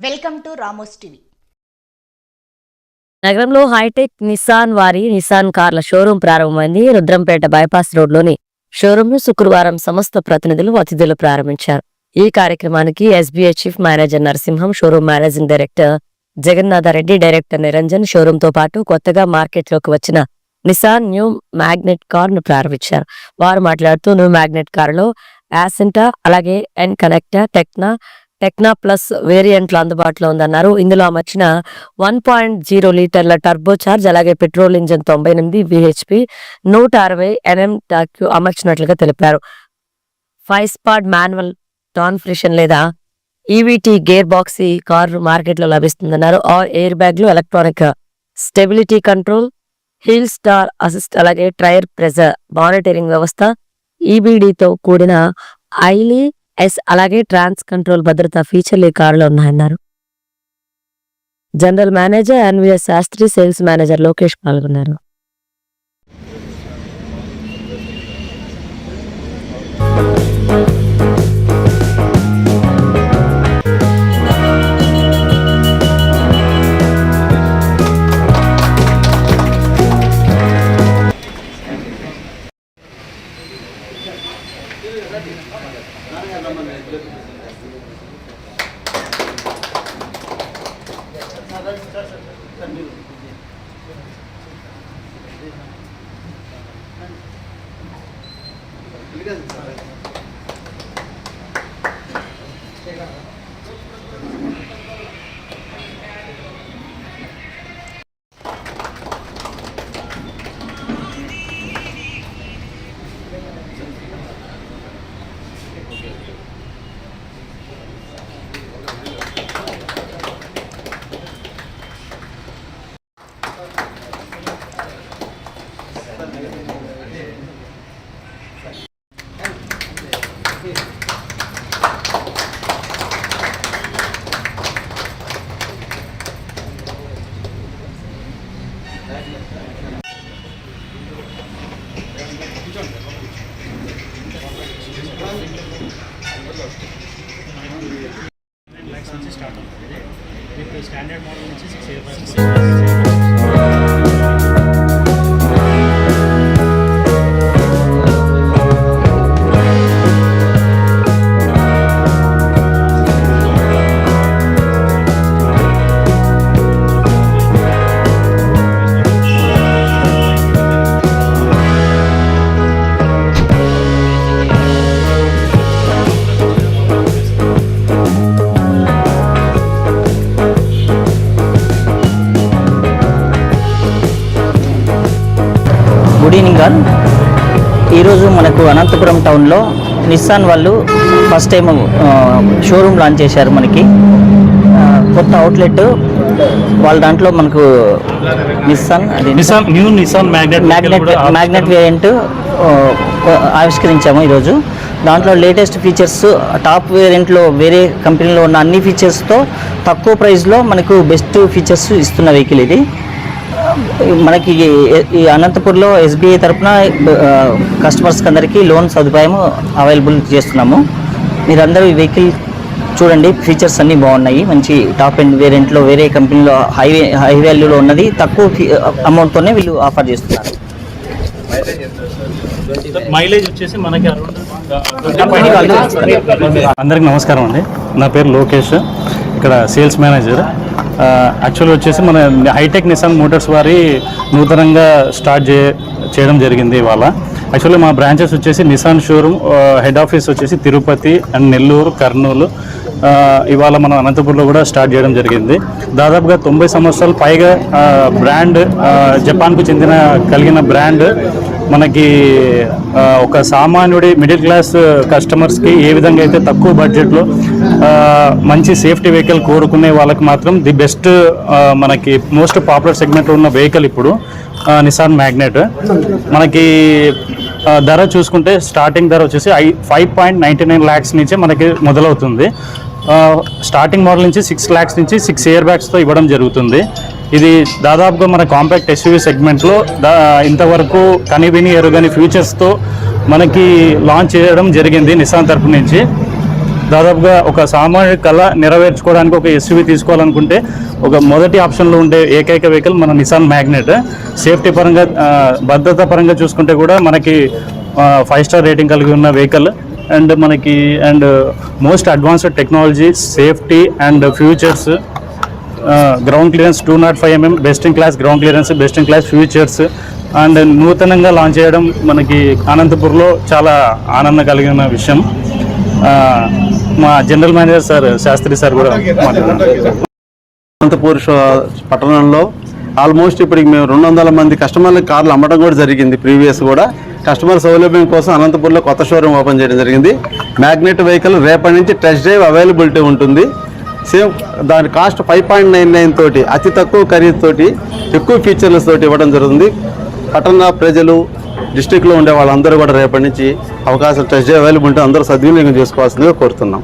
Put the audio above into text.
Welcome to Ramos TV. నగరంలో hitech Nissan వారి Nissan కార్ల షోరూం ప్రారంభమైంది. రుద్రంపేట బైపాస్ రోడ్లోని షోరూం ను శుక్రవారం సంస్థ ప్రతినిధులు అతిథులు ప్రారంభించారు. ఈ కార్యక్రమానికి SBI chief manager Narasimham showroom managing director Jagannatha Reddy director Niranjan షోరూంతో పాటు కొత్తగా మార్కెట్లోకి వచ్చిన నిసాన్ న్యూ మ్యాగ్నెట్ కార్ను ప్రారంభించారు. వారు మాట్లాడుతూ న్యూ మ్యాగ్నెట్ కారులో యాసెంటా అలాగే ఎన్ కనెక్టా టెక్నా టెక్నా ప్లస్ వేరియంట్లు అందుబాటులో ఉందన్నారు. ఇందులో అమర్చిన వన్ పాయింట్ జీరో లీటర్ల టర్బో చార్జ్ అలాగే పెట్రోల్ ఇంజన్ తొంభై ఎనిమిది విహెచ్పి నూట అరవై ఎన్ఎం టాక్యూ అమర్చినట్లుగా తెలిపారు. Five speed manual transmission లేదా ఈవీటీ గేర్ బాక్స్ ఈ కారు మార్కెట్లో లభిస్తుందన్నారు. ఆర్ ఎయిర్ బ్యాగ్లు electronic stability control hill start assist అలాగే టైర్ ప్రెజర్ మానిటరింగ్ వ్యవస్థ ఈబీడీతో కూడిన ఐలీ ఎస్ అలాగే ట్రాన్స్ కంట్రోల్ భద్రతా ఫీచర్లు ఈ కారులో ఉన్నాయన్నారు. General manager NVS Sastri sales manager Lokesh పాల్గొన్నారు. ల్యాక్స్ నుంచి స్టార్ట్ అవుతుంది. మీకు స్టాండర్డ్ మోడల్ నుంచి six year good evening all. ఈరోజు మనకు అనంతపురం టౌన్లో నిస్సాన్ వాళ్ళు ఫస్ట్ టైం షోరూమ్ లాంచ్ చేశారు మనకి. కొత్త అవుట్లెట్ వాళ్ళ దాంట్లో మనకు నిస్సాన్ అది Nissan new Nissan Magnite Magnite Magnite variant ఆవిష్కరించాము ఈరోజు. దాంట్లో లేటెస్ట్ ఫీచర్స్ టాప్ వేరియంట్లో వేరే కంపెనీలో ఉన్న అన్ని ఫీచర్స్తో తక్కువ ప్రైస్లో మనకు బెస్ట్ ఫీచర్స్ ఇస్తున్న వెహికల్ ఇది. మనకి ఈ- అనంతపూర్లో ఎస్బీఐ తరఫున కస్టమర్స్కి అందరికీ లోన్ సదుపాయం అవైలబుల్ చేస్తున్నాము. మీరందరూ ఈ వెహికల్ చూడండి ఫీచర్స్ అన్నీ బాగున్నాయి. మంచి టాప్ ఎండ్ వేరియంట్లో వేరే కంపెనీలో హై హై వాల్యూలో ఉన్నది. తక్కువ అమౌంట్తోనే వీళ్ళు ఆఫర్ చేస్తున్నారు. మైలేజ్ వచ్చేసి మనకి అరౌండ్ కంపెనీ వాళ్ళు ఇస్తారు. అందరికి నమస్కారం అండి. నా పేరు లోకేష్. ఇక్కడ సేల్స్ మేనేజర్. యాక్చువల్ వచ్చేసి మన హైటెక్ నిసాన్ మోటార్స్ వారి నూతనంగా స్టార్ట్ చే చేయడం జరిగింది ఇవాళ. యాక్చువల్లీ మా బ్రాంచెస్ వచ్చేసి నిసాన్ షోరూమ్ హెడ్ ఆఫీస్ వచ్చేసి తిరుపతి అండ్ నెల్లూరు కర్నూలు. ఇవాళ మనం అనంతపూర్లో కూడా స్టార్ట్ చేయడం జరిగింది. దాదాపుగా తొంభై సంవత్సరాలు పైగా బ్రాండ్ జపాన్కు చెందిన కలిగిన బ్రాండ్ మనకి ఒక సామాన్యుడి మిడిల్ క్లాస్ కస్టమర్స్కి ఏ విధంగా అయితే తక్కువ బడ్జెట్లో మంచి సేఫ్టీ వెహికల్ కోరుకునే వాళ్ళకి మాత్రం ది బెస్ట్ మనకి మోస్ట్ పాపులర్ సెగ్మెంట్లో ఉన్న వెహికల్ ఇప్పుడు నిసాన్ మ్యాగ్నెట్ మనకి ధర చూసుకుంటే స్టార్టింగ్ ధర వచ్చేసి I five point ninety nine lakhs నుంచి మనకి మొదలవుతుంది. స్టార్టింగ్ మోడల్ నుంచి సిక్స్ ల్యాక్స్ నుంచి సిక్స్ ఇయర్ బ్యాగ్స్తో ఇవ్వడం జరుగుతుంది. ఇది దాదాపుగా మన కాంపాక్ట్ ఎస్యూవీ సెగ్మెంట్లో దా ఇంతవరకు కనివిని ఎరుగని ఫ్యూచర్స్తో మనకి లాంచ్ చేయడం జరిగింది నిసాన్ తరపు నుంచి. దాదాపుగా ఒక సామాన్య కళ నెరవేర్చుకోవడానికి ఒక ఎస్యూవి తీసుకోవాలనుకుంటే ఒక మొదటి ఆప్షన్లో ఉండే ఏకైక వెహికల్ మన నిసాన్ మ్యాగ్నెట్ సేఫ్టీ పరంగా భద్రత పరంగా చూసుకుంటే కూడా మనకి ఫైవ్ స్టార్ రేటింగ్ కలిగి ఉన్న వెహికల్ అండ్ మనకి and most advanced technology safety and features ground clearance two nought five MM best in class ground clearance best in class features and నూతనంగా లాంచ్ చేయడం మనకి అనంతపూర్లో చాలా ఆనందం కలిగిన విషయం. మా general manager sir Sastri sir కూడా అనంతపూర్ షో- పట్టణంలో ఆల్మోస్ట్ ఇప్పటికి మేము రెండు వందల మంది కస్టమర్లకు కార్లు అమ్మడం కూడా జరిగింది ప్రీవియస్ కూడా. కస్టమర్ సౌలభ్యం కోసం అనంతపూర్లో కొత్త షోరూమ్ ఓపెన్ చేయడం జరిగింది. మ్యాగ్నెట్ వెహికల్ రేపటి నుంచి టెస్ట్ డ్రైవ్ అవైలబిలిటీ ఉంటుంది. సేమ్ దాని cost five point nine nine తోటి అతి తక్కువ ఖరీదు తోటి ఎక్కువ ఫీచర్లస్ తోటి ఇవ్వడం జరుగుతుంది. పట్టణ ప్రజలు డిస్టిక్లో ఉండే వాళ్ళందరూ కూడా రేపటి నుంచి అవకాశం టెస్ట్ అవైలబుల్ ఉంటే అందరూ సద్వినియోగం చేసుకోవాల్సిందిగా కోరుతున్నాం.